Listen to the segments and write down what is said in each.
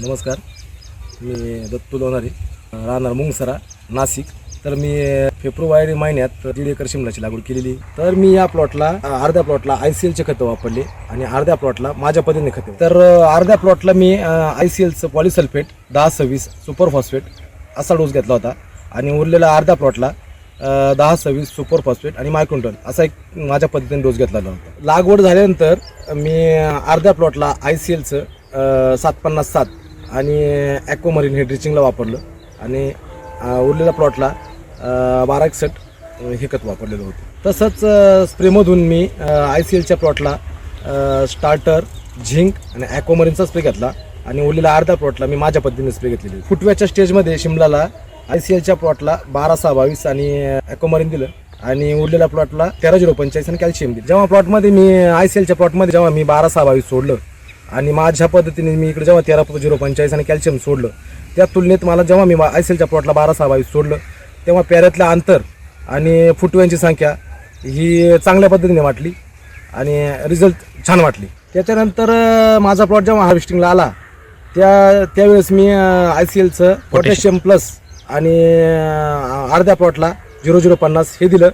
नमस्कार. मी दत्तू लोणारे. राहणार मुंगसरा नाशिक. तर मी फेब्रुवारी महिन्यात दीड एकर शिमलाची लागवड केलेली. तर मी या प्लॉटला अर्ध्या प्लॉटला आय सी एलचे खतं वापरले आणि अर्ध्या प्लॉटला माझ्या पद्धतीने खते. तर अर्ध्या प्लॉटला मी आय सी एलचं पॉलिसल्फेट दहा सव्वीस सुपर फॉस्फेट असा डोस घेतला होता. आणि उरलेला अर्ध्या प्लॉटला दहा सव्वीस सुपर फॉस्फेट आणि मायक्रोटन असा एक माझ्या पद्धतीने डोस घेतला होता. लागवड झाल्यानंतर मी अर्ध्या प्लॉटला आय सी एलचं सात पन्नास सात आणि ॲक्वामरीन हे ड्रिचिंगला वापरलं. आणि उरलेल्या प्लॉटला बारा एकसठ हे खत वापरलेलं होतं. तसंच स्प्रेमधून मी आय सी एलच्या प्लॉटला स्टार्टर झिंक आणि ॲक्वामरीनचा स्प्रे घेतला. आणि उरलेल्या अर्ध्या प्लॉटला मी माझ्या पद्धतीने स्प्रे घेतलेली फुटव्याच्या स्टेजमध्ये शिमलाला आय सी एलच्या प्लॉटला बारा सहा बावीस आणि ॲक्वामरीन दिलं. आणि उरलेल्या प्लॉटला तेरा झिरो पंचेचाळीस आणि कॅल्शियम दिलं. जेव्हा प्लॉटमध्ये मी आय सी एलच्या प्लॉटमध्ये जेव्हा मी बारा सहा बावीस सोडलं आणि माझ्या पद्धतीने मी इकडे जेव्हा तेरा झिरो पंचेचाळीस आणि कॅल्शियम सोडलं त्या तुलनेत मला जेव्हा मी आय सी एलच्या प्लॉटला बारा सहा बावीस सोडलं तेव्हा पेऱ्यातलं अंतर आणि फुटव्यांची संख्या ही चांगल्या पद्धतीने वाटली आणि रिझल्ट छान वाटली. त्याच्यानंतर माझा प्लॉट जेव्हा हार्वेस्टिंगला आला त्या त्यावेळेस मी आय सी एलचं पोटॅशियम प्लस आणि अर्ध्या प्लॉटला झिरो झिरो पन्नास हे दिलं.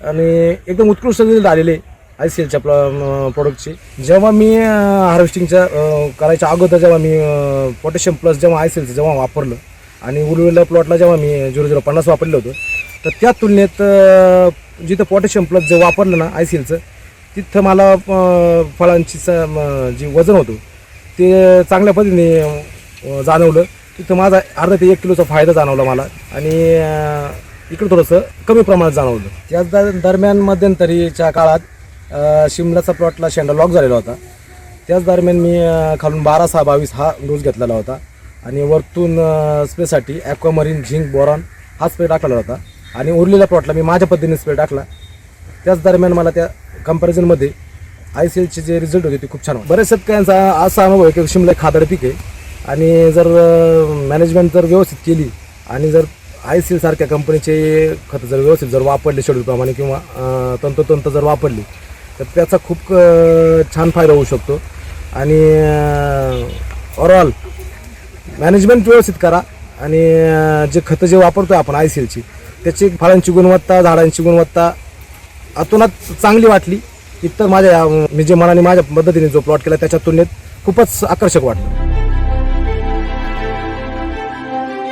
आणि एकदम उत्कृष्ट रिझल्ट आलेले. आय सी एलच्या प्रोडक्टचे जेव्हा मी हार्वेस्टिंगच्या करायच्या अगोदर जेव्हा मी पोटॅशियम प्लस जेव्हा आय सी एलचं जेव्हा वापरलं आणि उरलेल्या प्लॉटला जेव्हा मी झिरो झिरो पन्नास वापरलं होतं तर त्या तुलनेत जिथं पोटॅशियम प्लस जे वापरलं ना आय सी एलचं तिथं मला फळांची स म- जे वजन होतं ते चांगल्या पद्धतीने जाणवलं. तिथं माझा अर्धा ते एक किलोचा फायदा जाणवला मला आणि इकडं थोडंसं कमी प्रमाणात जाणवलं. त्याच दर दरम्यान मध्यंतरीच्या काळात शिमलाचा प्लॉटला शेंडा लॉक झालेला होता. त्याच दरम्यान मी खालून बारा सहा बावीस हा डोस घेतलेला होता. आणि वरतून स्प्रेसाठी ॲक्वामरीन झिंक बोरॉन हा स्प्रे टाकलेला होता. आणि उरलेल्या प्लॉटला मी माझ्या पद्धतीने स्प्रे टाकला. त्याच दरम्यान मला त्या कम्पॅरिझनमध्ये आय सी एलचे जे रिझल्ट होते ते खूप छान होते. बऱ्याच शेतकऱ्यांचा असा अनुभव आहे की शिमला खादड पीक आहे. आणि जर मॅनेजमेंट जर व्यवस्थित केली आणि जर आय सी एलसारख्या कंपनीचे खतं जर व्यवस्थित जर वापरले शेड्यूलप्रमाणे किंवा तंतोतंत जर वापरली तर त्याचा खूप छान फायदा होऊ शकतो. आणि ओव्हरऑल मॅनेजमेंट व्यवस्थित करा. आणि जे खतं जे वापरतो आपण आय सी एलची त्याची फळांची गुणवत्ता झाडांची गुणवत्ता अतोनात चांगली वाटली इतर माझ्या मी जे मनाने माझ्या पद्धतीने जो प्लॉट केला त्याच्या तुलनेत खूपच आकर्षक वाटलं.